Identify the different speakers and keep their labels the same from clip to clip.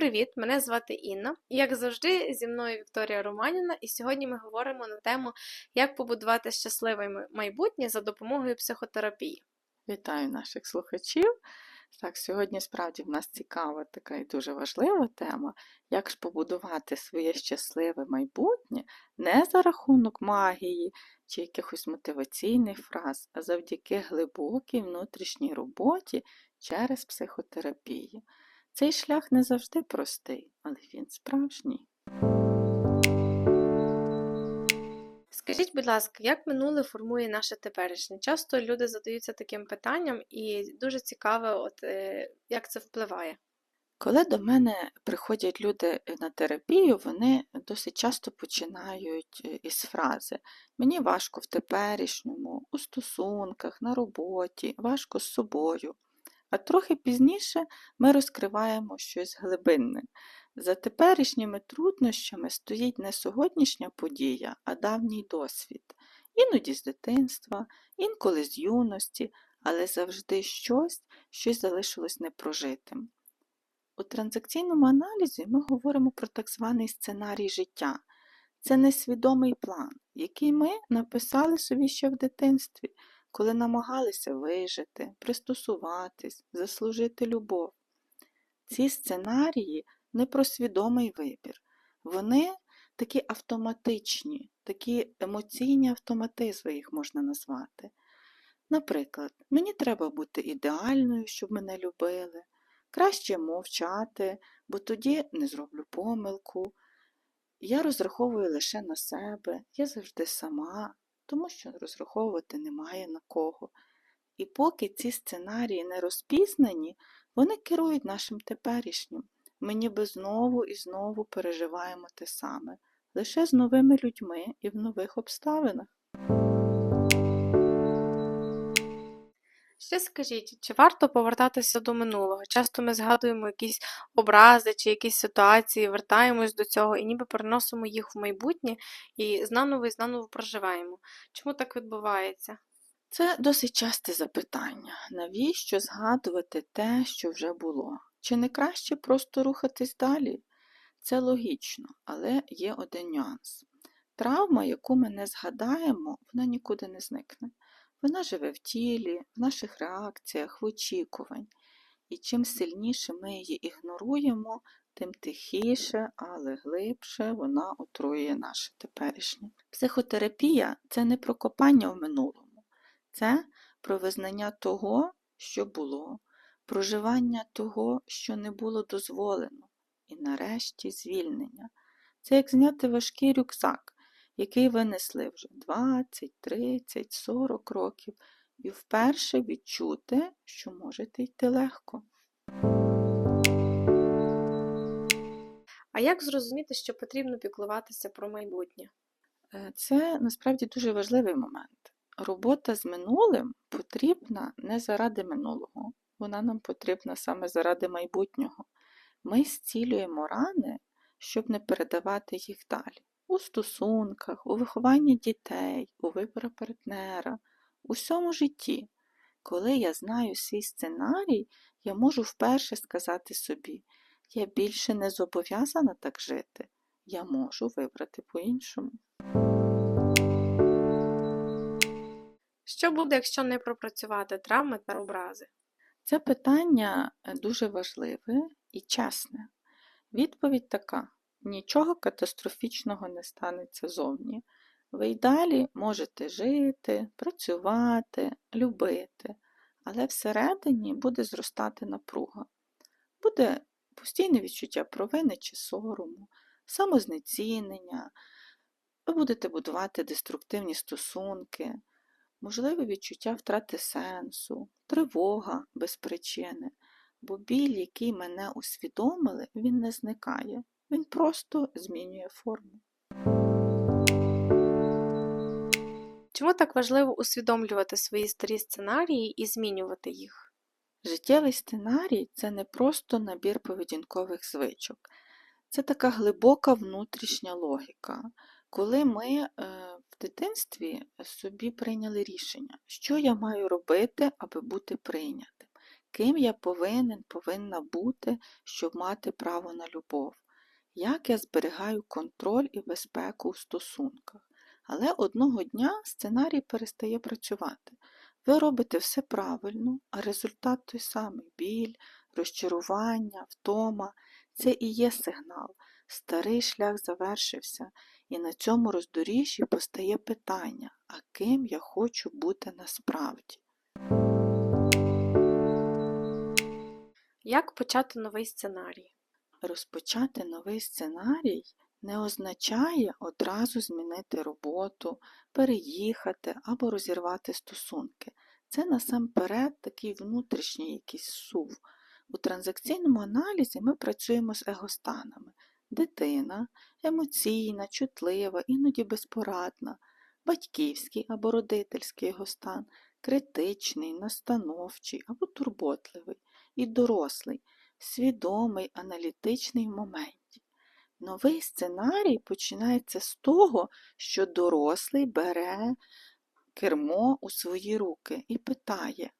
Speaker 1: привіт! Мене звати Інна. Як завжди, зі мною Вікторія Романіна, і сьогодні ми говоримо на тему, як побудувати щасливе майбутнє за допомогою психотерапії.
Speaker 2: Вітаю наших слухачів. Так, сьогодні справді в нас цікава така і дуже важлива тема, як ж побудувати своє щасливе майбутнє не за рахунок магії чи якихось мотиваційних фраз, а завдяки глибокій внутрішній роботі через психотерапію. Цей шлях не завжди простий, але він справжній.
Speaker 1: Скажіть, будь ласка, як минуле формує наше теперішнє? Часто люди задаються таким питанням, і дуже цікаво, от, е, як це впливає.
Speaker 2: Коли до мене приходять люди на терапію, вони досить часто починають е, із фрази Мені важко в теперішньому, у стосунках, на роботі, важко з собою. А трохи пізніше ми розкриваємо щось глибинне. За теперішніми труднощами стоїть не сьогоднішня подія, а давній досвід. Іноді з дитинства, інколи з юності, але завжди щось, щось залишилось непрожитим. У транзакційному аналізі ми говоримо про так званий сценарій життя. Це несвідомий план, який ми написали собі ще в дитинстві, коли намагалися вижити, пристосуватись, заслужити любов. Ці сценарії не про свідомий вибір. Вони такі автоматичні, такі емоційні автоматизми їх можна назвати. Наприклад, мені треба бути ідеальною, щоб мене любили. Краще мовчати, бо тоді не зроблю помилку. Я розраховую лише на себе, я завжди сама, тому що розраховувати немає на кого. І поки ці сценарії не розпізнані, вони керують нашим теперішнім. Ми ніби знову і знову переживаємо те саме, лише з новими людьми і в нових обставинах.
Speaker 1: Ще скажіть, чи варто повертатися до минулого? Часто ми згадуємо якісь образи чи якісь ситуації, вертаємось до цього і ніби переносимо їх в майбутнє і знаново і знаново проживаємо. Чому так відбувається?
Speaker 2: Це досить часте запитання. Навіщо згадувати те, що вже було? Чи не краще просто рухатись далі? Це логічно, але є один нюанс. Травма, яку ми не згадаємо, вона нікуди не зникне. Вона живе в тілі, в наших реакціях, в очікувань. І чим сильніше ми її ігноруємо, тим тихіше, але глибше вона отруює наше теперішнє. Психотерапія це не про копання в минулому, це про визнання того, що було, проживання того, що не було дозволено, і нарешті звільнення. Це як зняти важкий рюкзак, який винесли вже 20, 30, 40 років, і вперше відчути, що можете йти легко.
Speaker 1: А як зрозуміти, що потрібно піклуватися про майбутнє?
Speaker 2: Е, Це насправді дуже важливий момент. Робота з минулим потрібна не заради минулого, вона нам потрібна саме заради майбутнього. Ми зцілюємо рани, щоб не передавати їх далі. У стосунках, у вихованні дітей, у виборі партнера, у всьому житті. Коли я знаю свій сценарій, я можу вперше сказати собі, я більше не зобов'язана так жити, я можу вибрати по-іншому.
Speaker 1: Що буде, якщо не пропрацювати травми та образи?
Speaker 2: Це питання е, дуже важливе і чесне. Відповідь така: нічого катастрофічного не станеться зовні. Ви й далі можете жити, працювати, любити, але всередині буде зростати напруга. Буде постійне відчуття провини чи сорому, самознецінення, ви будете будувати деструктивні стосунки, можливе відчуття втрати сенсу, тривога без причини, бо біль, який мене усвідомили, він не зникає, він просто змінює форму.
Speaker 1: Чому так важливо усвідомлювати свої старі сценарії і змінювати їх?
Speaker 2: Життєвий сценарій це не просто набір поведінкових звичок, це така глибока внутрішня логіка. Коли ми е, в дитинстві собі прийняли рішення, що я маю робити, аби бути прийнятим, ким я повинен, повинна бути, щоб мати право на любов, як я зберігаю контроль і безпеку у стосунках. Але одного дня сценарій перестає працювати. Ви робите все правильно, а результат той самий біль, розчарування, втома це і є сигнал. Старий шлях завершився, і на цьому роздоріжжі постає питання, а ким я хочу бути насправді.
Speaker 1: Як почати новий сценарій?
Speaker 2: Розпочати новий сценарій не означає одразу змінити роботу, переїхати або розірвати стосунки. Це насамперед такий внутрішній якийсь сув. У транзакційному аналізі ми працюємо з егостанами. Дитина емоційна, чутлива, іноді безпорадна, батьківський або родительський егостан, критичний, настановчий або турботливий, і дорослий, свідомий, аналітичний в моменті. Новий сценарій починається з того, що дорослий бере кермо у свої руки і питає,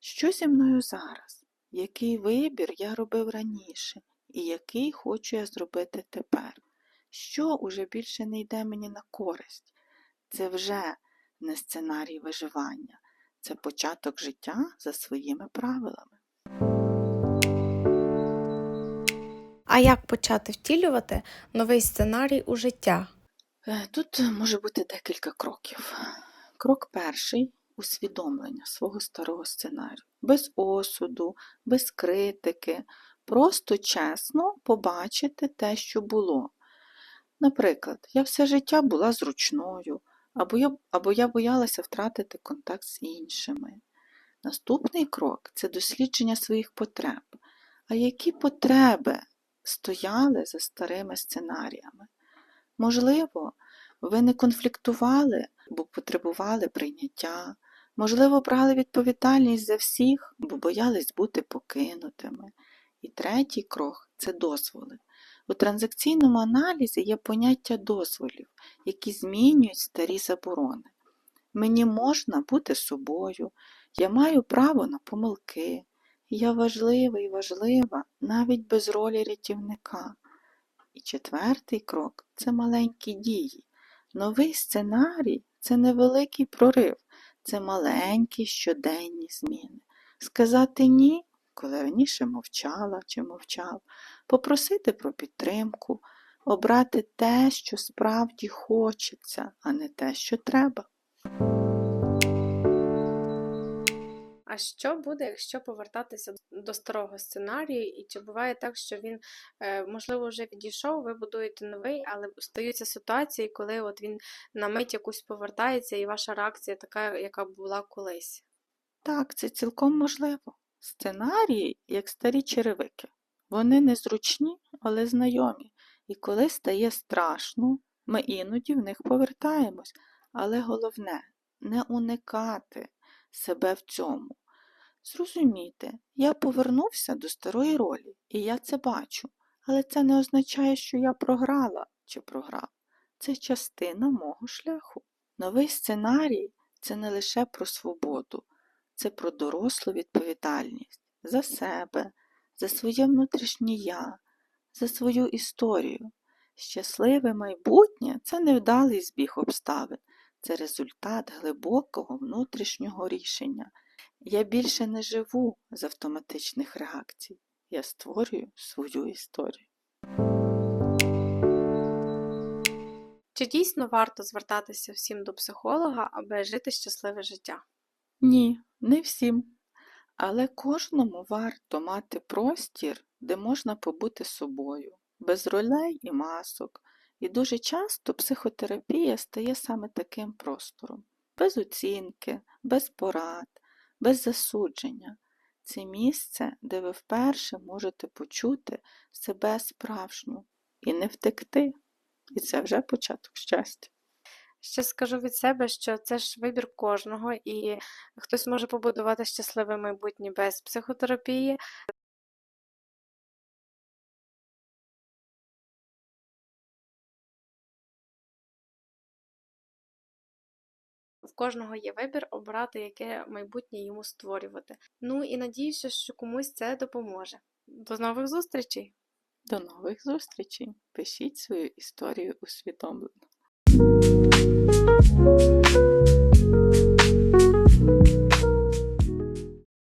Speaker 2: що зі мною зараз, який вибір я робив раніше, і який хочу я зробити тепер, що уже більше не йде мені на користь. Це вже не сценарій виживання, це початок життя за своїми правилами.
Speaker 1: А як почати втілювати новий сценарій у життя?
Speaker 2: Е, Тут може бути декілька кроків. Крок перший усвідомлення свого старого сценарію. Без осуду, без критики, просто чесно побачити те, що було. Наприклад, я все життя була зручною, або я, або я боялася втратити контакт з іншими. Наступний крок це дослідження своїх потреб. А які потреби стояли за старими сценаріями? Можливо, ви не конфліктували, бо потребували прийняття, можливо, брали відповідальність за всіх, бо боялись бути покинутими. І третій крок це дозволи. У транзакційному аналізі є поняття дозволів, які змінюють старі заборони. Мені можна бути собою, я маю право на помилки, я важлива і важлива навіть без ролі рятівника. І четвертий крок це маленькі дії. Новий сценарій це невеликий прорив, це маленькі щоденні зміни. Сказати ні, коли раніше мовчала чи мовчав, попросити про підтримку, обрати те, що справді хочеться, а не те, що треба.
Speaker 1: А що буде, якщо повертатися до старого сценарію, і чи буває так, що він, е, можливо, вже відійшов, ви будуєте новий, але стаються ситуації, коли от він на мить якусь повертається, і ваша реакція така, яка була колись?
Speaker 2: Так, це цілком можливо. Сценарії, як старі черевики. Вони незручні, але знайомі. І коли стає страшно, ми іноді в них повертаємось. Але головне не уникати себе в цьому. Зрозумійте, я повернувся до старої ролі, і я це бачу, але це не означає, що я програла чи програв. Це частина мого шляху. Новий сценарій це не лише про свободу, це про дорослу відповідальність за себе, за своє внутрішнє я, за свою історію. Щасливе майбутнє це невдалий збіг обставин, це результат глибокого внутрішнього рішення. Я більше не живу з автоматичних реакцій, я створюю свою історію.
Speaker 1: Чи дійсно варто звертатися всім до психолога, аби жити щасливе життя?
Speaker 2: Ні, не всім. Але кожному варто мати простір, де можна побути собою, без ролей і масок. І дуже часто психотерапія стає саме таким простором, без оцінки, без порад, без засудження. Це місце, де ви вперше можете почути себе справжню і не втекти. І це вже початок щастя.
Speaker 1: Ще скажу від себе, що це ж вибір кожного, і хтось може побудувати щасливе майбутнє без психотерапії, кожного є вибір обирати, яке майбутнє йому створювати. Ну і надіюся, що комусь це допоможе. До нових зустрічей!
Speaker 2: До нових зустрічей! Пишіть свою історію усвідомлено.